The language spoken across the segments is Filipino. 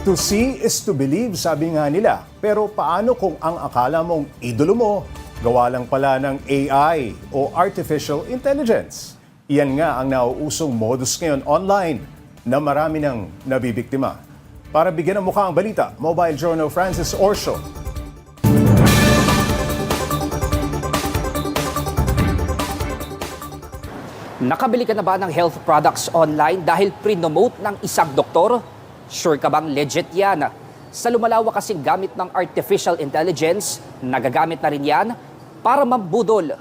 To see is to believe, sabi nga nila. Pero paano kung ang akala mong idolo mo, gawa lang pala ng AI o Artificial Intelligence? Iyan nga ang nauusong modus ngayon online na marami ng nabibiktima. Para bigyan ng mukha ang balita, Mobile Journal Francis Orsho. Nakabili ka na ba ng health products online dahil pre-nomote ng isang doktor? Sure ka bang legit yan? Sa lumalawak kasing gamit ng artificial intelligence, nagagamit na rin yan para mambudol.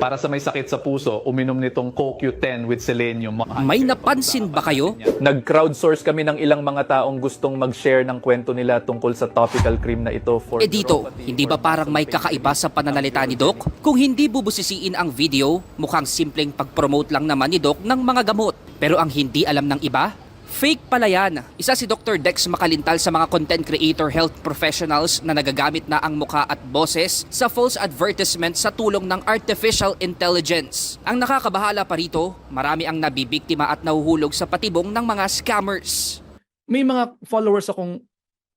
Para sa may sakit sa puso, uminom nitong CoQ10 with selenium. May napansin ba kayo? Nag-crowdsource kami ng ilang mga taong gustong mag-share ng kwento nila tungkol sa topical cream na ito for E dito, hindi ba parang may kakaiba sa pananalita ni Doc? Kung hindi bubusisiin ang video, mukhang simpleng pag-promote lang naman ni Doc ng mga gamot. Pero ang hindi alam ng iba, fake pala yan. Isa si Dr. Dex makalintal sa mga content creator health professionals na nagagamit na ang muka at boses sa false advertisement sa tulong ng artificial intelligence. Ang nakakabahala pa rito, marami ang nabibiktima at nahuhulog sa patibong ng mga scammers. may mga followers akong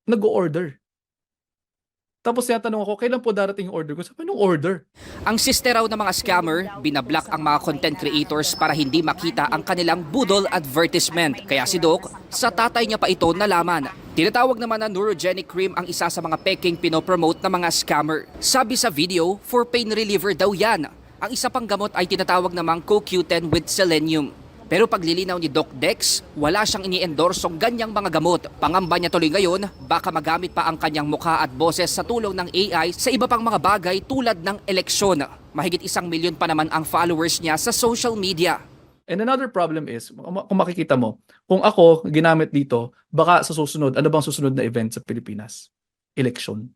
nag-order. Tapos tinatanong ako, kailan po darating yung order ko? Sabi, anong order? Ang sister raw ng mga scammer, binablock ang mga content creators para hindi makita ang kanilang budol advertisement. Kaya si Doc, sa tatay niya pa ito nalaman. Tinatawag naman na neurogenic cream ang isa sa mga peking pinopromote ng mga scammer. Sabi sa video, for pain reliever daw yan. Ang isa pang gamot ay tinatawag namang CoQ10 with selenium. Pero paglilinaw ni Doc Dex, wala siyang ini-endorsong ganyang mga gamot. Pangamba niya tuloy ngayon, baka magamit pa ang kanyang mukha at boses sa tulong ng AI sa iba pang mga bagay tulad ng eleksyon. Mahigit isang milyon pa naman ang followers niya sa social media. And another problem is, kung makikita mo, kung ako ginamit dito, baka sa susunod, ano bang susunod na event sa Pilipinas? Election.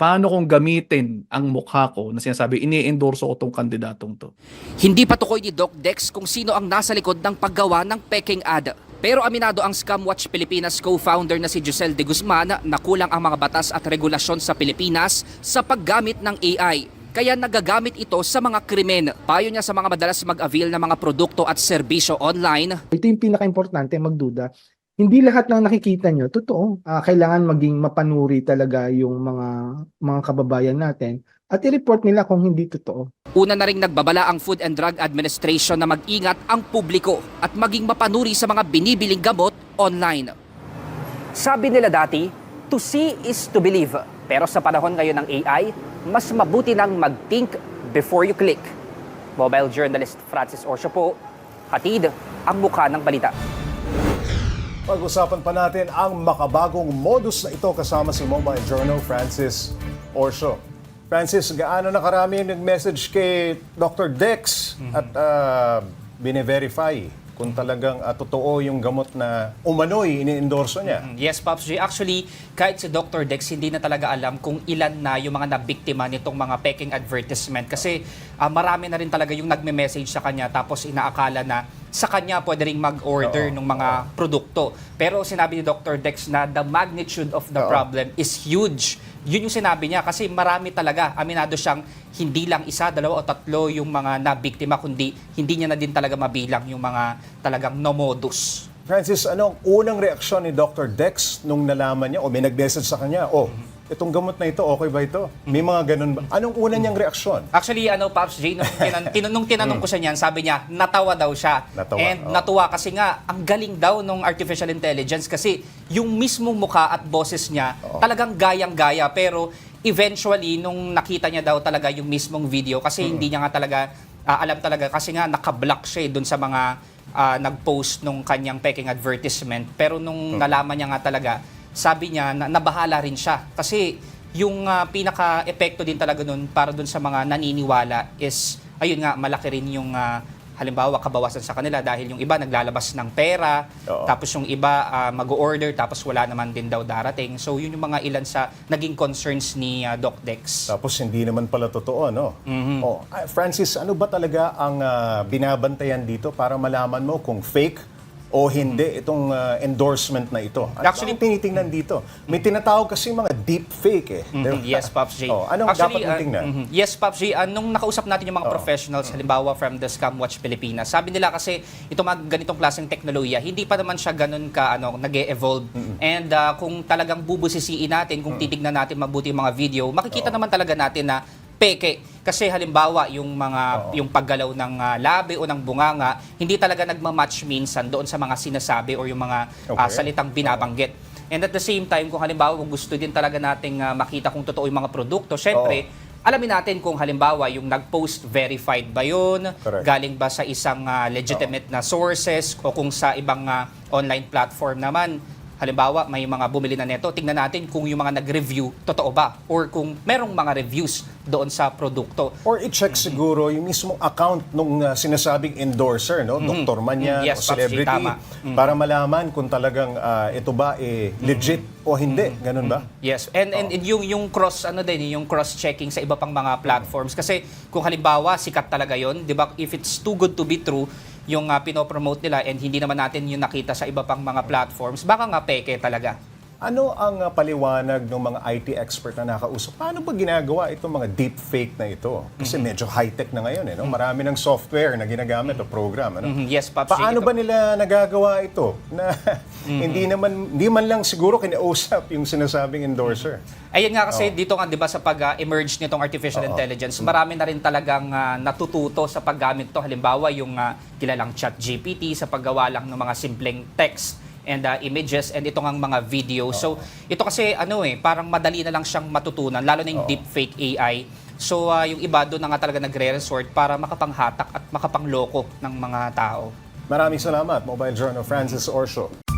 Paano kung gamitin ang mukha ko na sinasabi, ini-endorso ko tong kandidatong to? Hindi patukoy ni Doc Dex kung sino ang nasa likod ng paggawa ng peking ad. Pero aminado ang Scamwatch Pilipinas co-founder na si Giselle de Guzman na kulang ang mga batas at regulasyon sa Pilipinas sa paggamit ng AI. Kaya nagagamit ito sa mga krimen. Payo niya sa mga madalas mag-avail ng mga produkto at serbisyo online, Ito yung pinaka-importante, magduda. Hindi lahat ng nakikita nyo, totoo. Ah, kailangan maging mapanuri talaga yung mga mga kababayan natin at i-report nila kung hindi totoo. Una na ring nagbabala ang Food and Drug Administration na mag-ingat ang publiko at maging mapanuri sa mga binibiling gamot online. Sabi nila dati, to see is to believe. Pero sa panahon ngayon ng AI, mas mabuti nang mag-think before you click. Mobile journalist Francis Orsio po, hatid ang mukha ng balita. Pag-usapan pa natin ang makabagong modus na ito kasama si Mobile Journal Francis Orsho. Francis, gaano na karami yung nag-message kay Dr. Dex at uh, bine-verify kung talagang ah, totoo yung gamot na umano'y ini-endorso niya? Yes, Pops J. Actually, kahit si Dr. Dex, hindi na talaga alam kung ilan na yung mga nabiktima nitong mga peking advertisement. Kasi ah, marami na rin talaga yung nagme-message sa kanya tapos inaakala na sa kanya pwede rin mag-order Oo, ng mga produkto. Pero sinabi ni Dr. Dex na the magnitude of the Oo. problem is huge. Yun yung sinabi niya kasi marami talaga, aminado siyang hindi lang isa, dalawa o tatlo yung mga nabiktima, kundi hindi niya na din talaga mabilang yung mga talagang nomodus. Francis, anong unang reaksyon ni Dr. Dex nung nalaman niya o may nag-message sa kanya, oh, itong gamot na ito, okay ba ito? May mga ganun ba? Anong una niyang reaksyon? Actually, ano, Pops J, nung, tinan, tinan- nung tinanong ko siya niyan, sabi niya, natawa daw siya. Natawa, And oo. natuwa kasi nga, ang galing daw nung artificial intelligence kasi yung mismong mukha at boses niya, talagang gayang-gaya. Pero eventually, nung nakita niya daw talaga yung mismong video, kasi hindi niya nga talaga ah, alam talaga, kasi nga nakablock siya eh dun sa mga ah, nag-post nung kanyang peking advertisement. Pero nung nalaman niya nga talaga, sabi niya na nabahala rin siya. Kasi yung ah, pinaka-epekto din talaga nun para dun sa mga naniniwala is, ayun nga, malaki rin yung ah, halimbawa kabawasan sa kanila dahil yung iba naglalabas ng pera, Oo. tapos yung iba ah, mag-order tapos wala naman din daw darating. So yun yung mga ilan sa naging concerns ni ah, Doc Dex. Tapos hindi naman pala totoo, no? Mm-hmm. Oh, ah, Francis, ano ba talaga ang ah, binabantayan dito para malaman mo kung fake o hindi itong uh, endorsement na ito? Ano Actually- Actually, tinitingnan dito? May tinatawag kasi mga deep fake eh. di ba? Mhm, Yes, Pops J. Oh, anong dapat mong ah, tingnan? mhm. Yes, Pops J. ah, nung nakausap natin yung mga professionals, halimbawa from the Scam Watch Pilipinas, sabi nila kasi itong mga ganitong klaseng teknolohiya, hindi pa naman siya ganun ka ano, nag evolve And ah, kung talagang bubusisiin natin, kung titignan natin mabuti yung mga video, makikita naman talaga natin na peke. Kasi halimbawa, yung mga yung paggalaw ng ah, labi o ng bunganga, hindi talaga nagma-match minsan doon sa mga sinasabi or yung mga ah, Okay. salitang binabanggit. And at the same time, kung halimbawa kung gusto din talaga nating ah, makita kung totoo yung mga produkto, syempre, alamin natin kung halimbawa yung nag-post verified ba yun, Correct. galing ba sa isang ah, legitimate na sources o kung sa ibang ah, online platform naman. Halimbawa, may mga bumili na neto, tingnan natin kung yung mga nag-review, totoo ba? Or kung merong mga reviews doon sa produkto. Or i-check siguro yung mismong account nung uh, sinasabing endorser, no? Dr. Manyan Mm, yes, o Pops J, celebrity tama. para malaman kung talagang ah, ito ba eh, legit o hindi, ganun ba? Yes, and and, and yung yung cross ano din, yung cross checking sa iba pang mga platforms kasi kung halimbawa sikat talaga 'yon, 'di ba? If it's too good to be true, yung uh, pinopromote nila and hindi naman natin yung nakita sa iba pang mga platforms, baka nga peke talaga. Ano ang uh, paliwanag ng mga IT expert na nakausap? Paano ba ginagawa itong mga deep fake na ito? Kasi Mm-hmm. medyo high-tech na ngayon, eh, no? Marami ng software na ginagamit o program, ano? Yes, Pops. Paano Ito- ba nila nagagawa ito? Na Mm-hmm. hindi naman hindi man lang siguro kinausap yung sinasabing endorser. Ayun nga kasi dito nga 'di ba sa pag-emerge nitong artificial intelligence, marami na rin talagang ah, natututo sa paggamit to. Halimbawa yung ah, kilalang chat GPT sa paggawa lang ng mga simpleng text and ah, images and ito ngang mga video. So ito kasi ano eh, parang madali na lang siyang matutunan lalo na yung deepfake AI. So ah, yung iba doon na nga talaga nagre-resort para makapanghatak at makapangloko ng mga tao. Maraming salamat, Mobile Journal Francis Orsho.